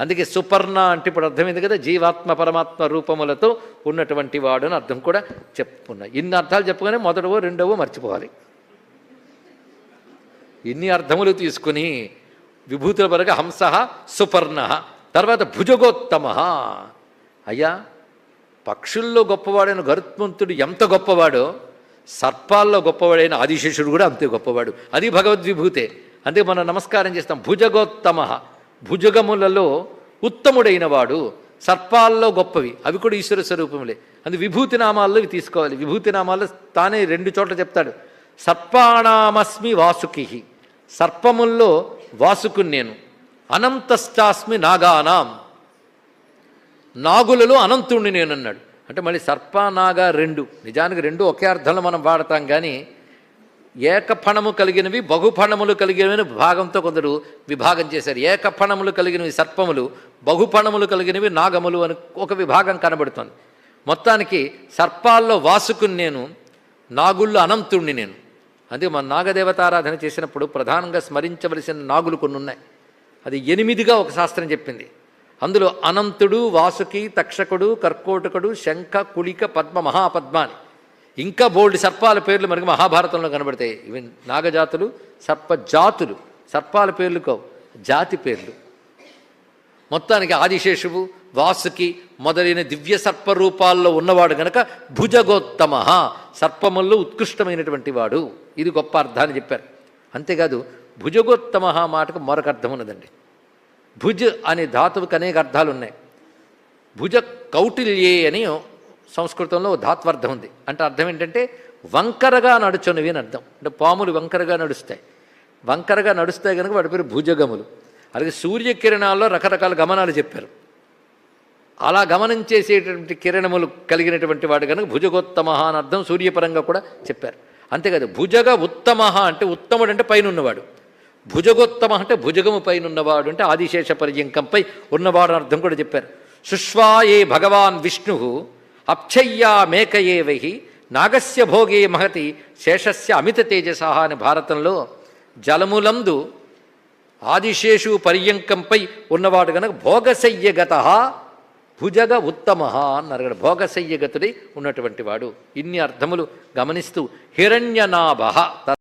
అందుకే సుపర్ణ అంటే ఇప్పుడు అర్థమైంది కదా జీవాత్మ పరమాత్మ రూపములతో ఉన్నటువంటి వాడు అని అర్థం కూడా చెప్పుకున్నా. ఇన్ని అర్థాలు చెప్పుగానే మొదటవో రెండవో మర్చిపోవాలి. ఇన్ని అర్థములు తీసుకుని విభూతుల వరకు హంస సుపర్ణ తర్వాత భుజగోత్తమ. అయ్యా పక్షుల్లో గొప్పవాడైన గరుత్మంతుడు ఎంత గొప్పవాడో సర్పాల్లో గొప్పవాడైన ఆదిశేషుడు కూడా అంతే గొప్పవాడు. అది భగవద్విభూతే. అందుకే మనం నమస్కారం చేస్తాం భుజగోత్తమ. భుజగములలో ఉత్తముడైన వాడు సర్పాల్లో గొప్పవి. అవి కూడా ఈశ్వర స్వరూపములే. అందు విభూతి నామాల్లో ఇవి తీసుకోవాలి. విభూతి నామాల్లో తానే రెండు చోట్ల చెప్తాడు. సర్పాణామస్మి వాసుకి సర్పముల్లో వాసుకుని నేను అనంతశ్చాస్మి నాగానాం. నాగులలో అనంతుణ్ణి నేనన్నాడు. అంటే మళ్ళీ సర్ప నాగ రెండు. నిజానికి రెండు ఒకే అర్థంలో మనం వాడతాం కానీ ఏకఫణము కలిగినవి బహుఫణములు కలిగినవి భాగంతో కొందరు విభాగం చేశారు. ఏకఫణములు కలిగినవి సర్పములు బహుఫణములు కలిగినవి నాగములు అని ఒక విభాగం కనబడుతోంది. మొత్తానికి సర్పాల్లో వాసుకుని నేను నాగుళ్ళు అనంతుణ్ణి నేను. అందుకే మన నాగదేవతారాధన చేసినప్పుడు ప్రధానంగా స్మరించవలసిన నాగులు కొన్ని ఉన్నాయి. అది ఎనిమిదిగా ఒక శాస్త్రం చెప్పింది. అందులో అనంతుడు వాసుకి తక్షకుడు కర్కోటకుడు శంఖ కుళిక పద్మ మహాపద్మ అని. ఇంకా బోల్డ్ సర్పాల పేర్లు మనకి మహాభారతంలో కనబడతాయి. ఇవి నాగజాతులు సర్పజాతులు. సర్పాల పేర్లు కావు జాతి పేర్లు. మొత్తానికి ఆదిశేషువు వాసుకి మొదలైన దివ్య సర్ప రూపాల్లో ఉన్నవాడు గనక భుజగోత్తమ సర్పముల్లో ఉత్కృష్టమైనటువంటి వాడు. ఇది గొప్ప అర్థాన్ని చెప్పారు. అంతేకాదు భుజగోత్తమ మాటకు మరొక అర్థం ఉన్నదండి. భుజ్ అనే ధాతువుకి అనేక అర్థాలు ఉన్నాయి. భుజ కౌటిల్యే అని సంస్కృతంలో ధాత్వార్థం ఉంది. అంటే అర్థం ఏంటంటే వంకరగా నడుచునివి అని అర్థం. అంటే పాములు వంకరగా నడుస్తాయి. వంకరగా నడుస్తాయి కనుక వాటి పేరు భుజగములు. అలాగే సూర్యకిరణాల్లో రకరకాల గమనాలు చెప్పారు. అలా గమనించేసేటువంటి కిరణములు కలిగినటువంటి వాడు కనుక భుజగోత్తమ అని అర్థం సూర్యపరంగా కూడా చెప్పారు. అంతేకాదు భుజగ ఉత్తమ అంటే ఉత్తముడు అంటే పైన ఉన్నవాడు భుజగోత్తమ అంటే భుజగము పైన ఉన్నవాడు అంటే ఆదిశేష పర్యంకంపై ఉన్నవాడు అర్థం కూడా చెప్పారు. సుష్వా ఏ భగవాన్ విష్ణు అప్చయ్యా మేకయే వహి నాగస్య భోగే మహతి శేషస్య అమిత తేజస అని భారతంలో జలములందు ఆదిశేషు పర్యంకంపై ఉన్నవాడు గనక భోగశయ్యగత భుజగ ఉత్తమ అన్నారు భోగశయ్యగతుడై ఉన్నటువంటి వాడు. ఇన్ని అర్థములు గమనిస్తూ హిరణ్యనాభ